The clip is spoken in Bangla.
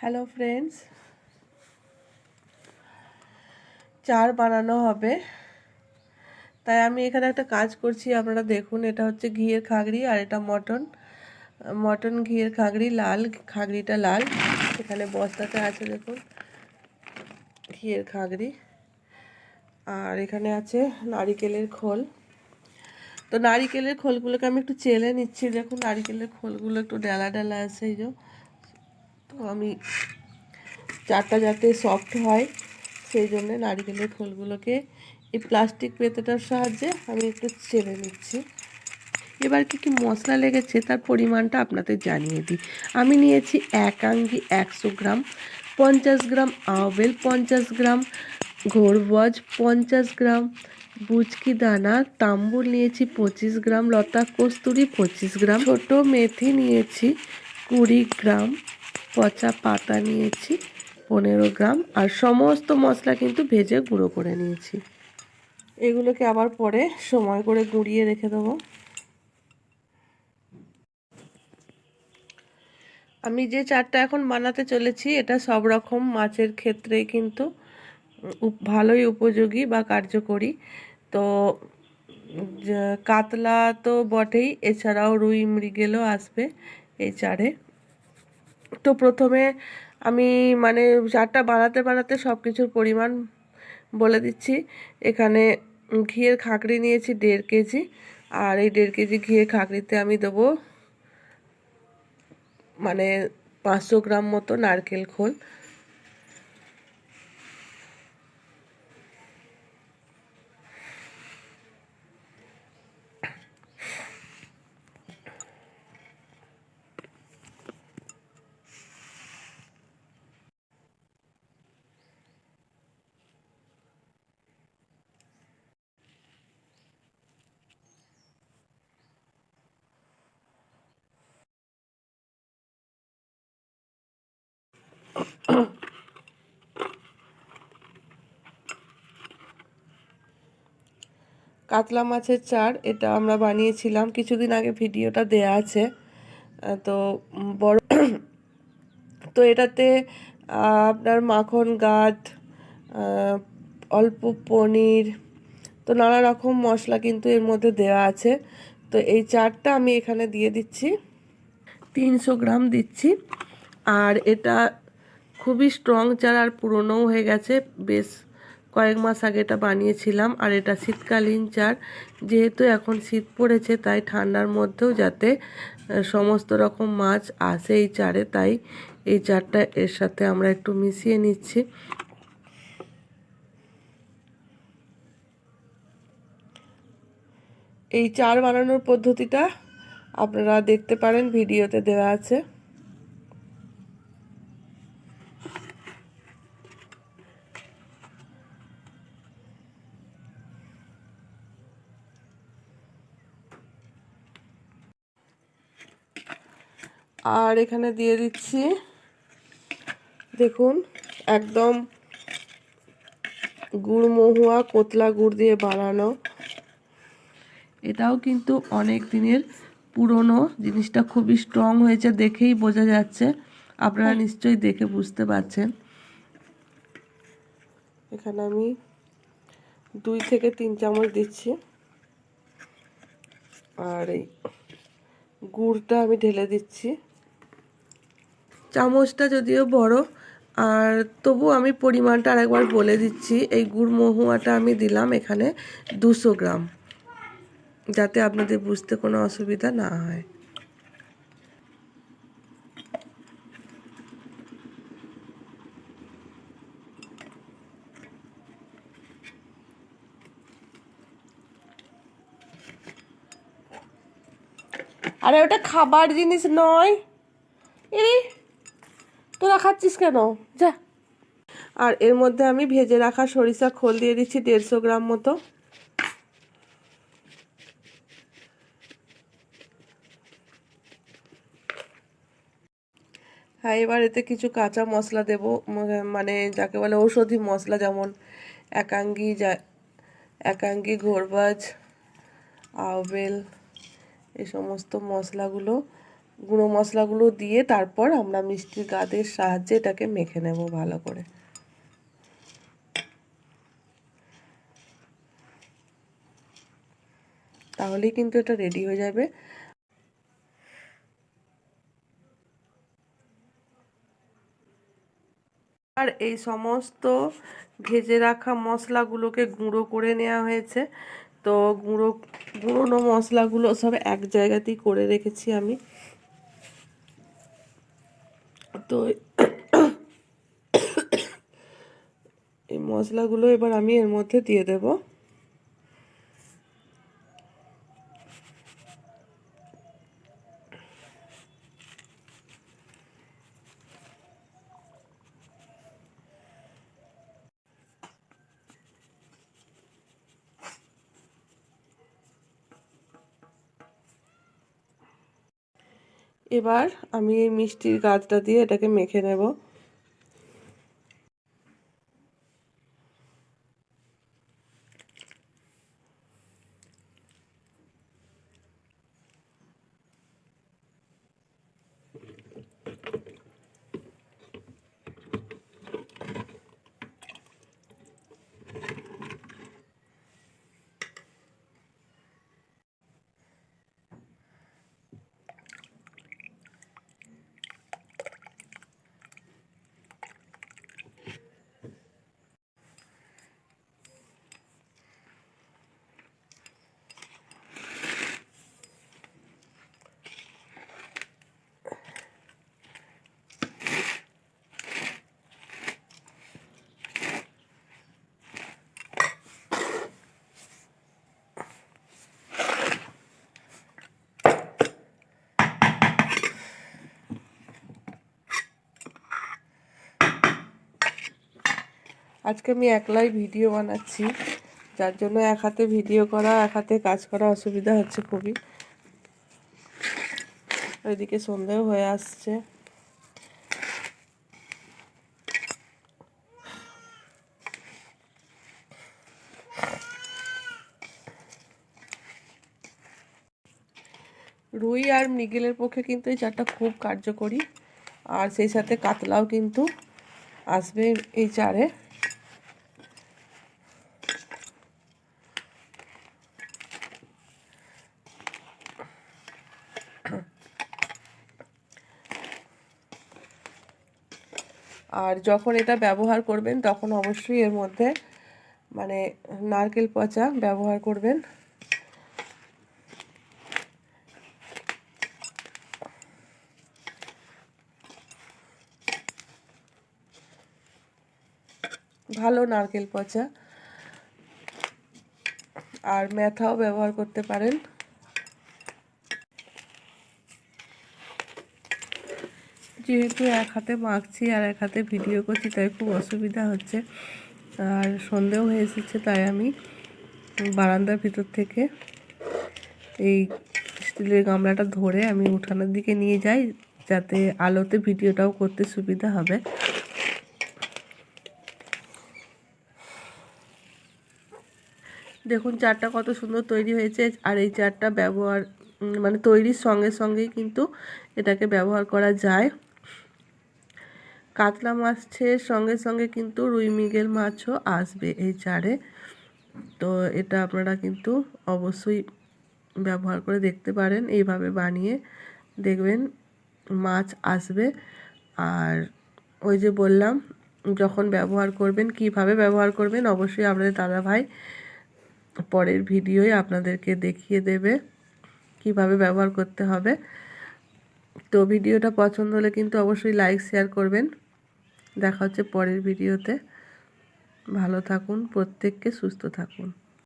হ্যালো ফ্রেন্ডস চার বানানো হবে। তাই আমি এখানে একটা কাজ করছি, আপনারা দেখুন। এটা হচ্ছে ঘিয়ের খাগড়ি আর এটা মটন। মটন ঘিয়ের খাগড়ি লাল, খাগড়িটা লাল। এখানে বস্তাতে আছে, দেখুন, ঘিয়ের খাগড়ি। আর এখানে আছে নারিকেলের খোল। তো নারিকেলের খোলগুলোকে আমি একটু চেলে নিচ্ছি। দেখুন, নারিকেলের খোলগুলো একটু ডেলা ডেলা আছে, এই যে। আমি চারটা যাতে সফট হয়, সেই জন্য নারিকেলের খোলগুলোকে এই প্লাস্টিক পেতেটার সাহায্যে আমি একটু চেলে নিচ্ছি। এবার কি কি মশলা লেগেছে তার পরিমাণটা আপনাদের জানিয়ে দিই। আমি নিয়েছি এক আঙ্গি একশো গ্রাম, পঞ্চাশ গ্রাম আওবেল পঞ্চাশ গ্রাম ঘোরবজ পঞ্চাশ গ্রাম বুচকি দানা, তাম্বুর নিয়েছি পঁচিশ গ্রাম, লতা কস্তুরি পঁচিশ গ্রাম, ছোটো মেথি নিয়েছি কুড়ি গ্রাম পচা পাতা নিয়েছি, পনেরো গ্রাম, আর সমস্ত মশলা কিন্তু ভেজে গুঁড়ো করে নিয়েছি। এগুলোকে আবার পরে সময় করে গুঁড়িয়ে রেখে দেবো। আমি যে চারটা এখন বানাতে চলেছি, এটা সব রকম মাছের ক্ষেত্রেই কিন্তু ভালোই উপযোগী বা কার্যকরী। তো কাতলা তো বটেই, এছাড়াও রুই মৃগেলও আসবে এই চারে। তো প্রথমে আমি মানে চারটা বানাতে বানাতে সব কিছুর পরিমাণ বলে দিচ্ছি। এখানে ঘিয়ের খাঁকড়ি নিয়েছি দেড় কেজি। আর এই দেড় কেজি ঘিয়ের খাঁকড়িতে আমি দেবো মানে পাঁচশো গ্রাম মতো নারকেল খোল। কাতলা মাছের চার, এটা আমরা বানিয়েছিলাম। কিছুদিন আগে ভিডিওটা দেয়া আছে। তো বড় তো এটাতে আপনার মাখন গাদ অল্প পনির, তো নানা রকম মশলা কিন্তু এর মধ্যে দেওয়া আছে। তো এই চারটা আমি এখানে দিয়ে দিচ্ছি। তিনশো গ্রাম দিচ্ছি। আর এটা খুবই স্ট্রং চার আর পুরনোও হয়ে গেছে। বেশ কয়েক মাস আগে এটা বানিয়েছিলাম আর এটা শীতকালীন চার যেহেতু এখন শীত পড়েছে, তাই ঠান্ডার মধ্যেও যাতে সমস্ত রকম মাছ আসে এই চারে তাই এই চারটা এর সাথে আমরা একটু মিশিয়ে নিচ্ছি। এই চার বানানোর পদ্ধতিটা আপনারা দেখতে পারেন, ভিডিওতে দেওয়া আছে। আর এখানে দিয়ে দিচ্ছি দেখুন একদম গুড় মহুয়া কোতলা গুড় দিয়ে বানানো। এটাও কিন্তু অনেক দিনের পুরনো জিনিসটা খুবই স্ট্রং হয়েছে দেখেই বোঝা যাচ্ছে। আপনারা নিশ্চয়ই দেখে বুঝতে পারছেন। এখানে আমি দুই থেকে তিন চামচ দিচ্ছি। আর এই গুড়টা আমি ঢেলে দিচ্ছি। চামচটা যদিও বড়, আর তবু আমি পরিমাণটা আরেকবার বলে দিচ্ছি। এই গুড় মহুয়াটা আমি দিলাম এখানে দুশো গ্রাম, যাতে আপনাদের বুঝতে কোনো অসুবিধা না হয়। আরে ওটা খাবার জিনিস নয়। খাচ্ছিস কেন? যা। আর এর মধ্যে আমি ভেজে রাখা সরিষা খোল দিয়ে দিচ্ছি দেড়শো গ্রাম মতো। হ্যাঁ এবার এতে কিছু কাঁচা মশলা দেব মানে যাকে বলে ঔষধি মশলা যেমন একাঙ্গি যা, একাঙ্গি, ঘোরবাজ, আউবেল এই সমস্ত মশলাগুলো গুঁড়ো মশলাগুলো দিয়ে তারপর আমরা মিষ্টির গাদের সাহায্যে এটাকে মেখে নেব ভালো করে। তাহলেই কিন্তু এটা রেডি হয়ে যাবে। আর এই সমস্ত ভেজে রাখা মশলাগুলোকে গুঁড়ো করে নেওয়া হয়েছে। তো গুঁড়ো, গুঁড়োনো মশলাগুলো সব এক জায়গাতেই করে রেখেছি আমি। তো এই মশলাগুলো এবার আমি এর মধ্যে দিয়ে দেব এবার আমি এই মিষ্টির গাছটা দিয়ে এটাকে মেখে নেব। আজকে আমি একলাই ভিডিও বানাচ্ছি, যার জন্য এক হাতে ভিডিও করা, এক হাতে কাজ করা অসুবিধা হচ্ছে খুবই। ওইদিকে সন্ধেও হয়ে আসছে। রুই আর মৃগেলের পক্ষে কিন্তু এই চারটা খুব কার্যকরী, আর সেই সাথে কাতলাও কিন্তু আসবে এই চারে। যখন এটা ব্যবহার করবেন, তখন অবশ্যই এর মধ্যে মানে নারকেল পচা ব্যবহার করবেন। ভালো নারকেল পচা। আর মেথাও ব্যবহার করতে পারেন। যেহেতু এক হাতে মাখছি আর এক হাতে ভিডিও করছি, তাই খুব অসুবিধা হচ্ছে। আর সন্ধেও হয়ে এসেছে, তাই আমি বারান্দার ভিতর থেকে এই স্টিলের গামলাটা ধরে আমি উঠানোর দিকে নিয়ে যাই, যাতে আলোতে ভিডিওটাও করতে সুবিধা হবে। দেখুন, চারটা কত সুন্দর তৈরি হয়েছে, আর এই চারটা ব্যবহার মানে তৈরির সঙ্গে সঙ্গেই কিন্তু এটাকে ব্যবহার করা যায়। কাতলা মাছের সঙ্গে সঙ্গে কিন্তু রুই মৃগেল মাছও আসবে এই চারে। তো এটা আপনারা কিন্তু অবশ্যই ব্যবহার করে দেখতে পারেন, এইভাবে বানিয়ে দেখবেন মাছ আসবে। আর ওই যে বললাম, যখন ব্যবহার করবেন, কীভাবে ব্যবহার করবেন, অবশ্যই আপনাদের দাদা ভাই পরের ভিডিওই আপনাদেরকে দেখিয়ে দেবে কীভাবে ব্যবহার করতে হবে। তো ভিডিওটা পছন্দ হলে কিন্তু অবশ্যই লাইক, শেয়ার করবেন। দেখা হচ্ছে পরের ভিডিওতে। ভালো থাকুন প্রত্যেককে সুস্থ থাকুন।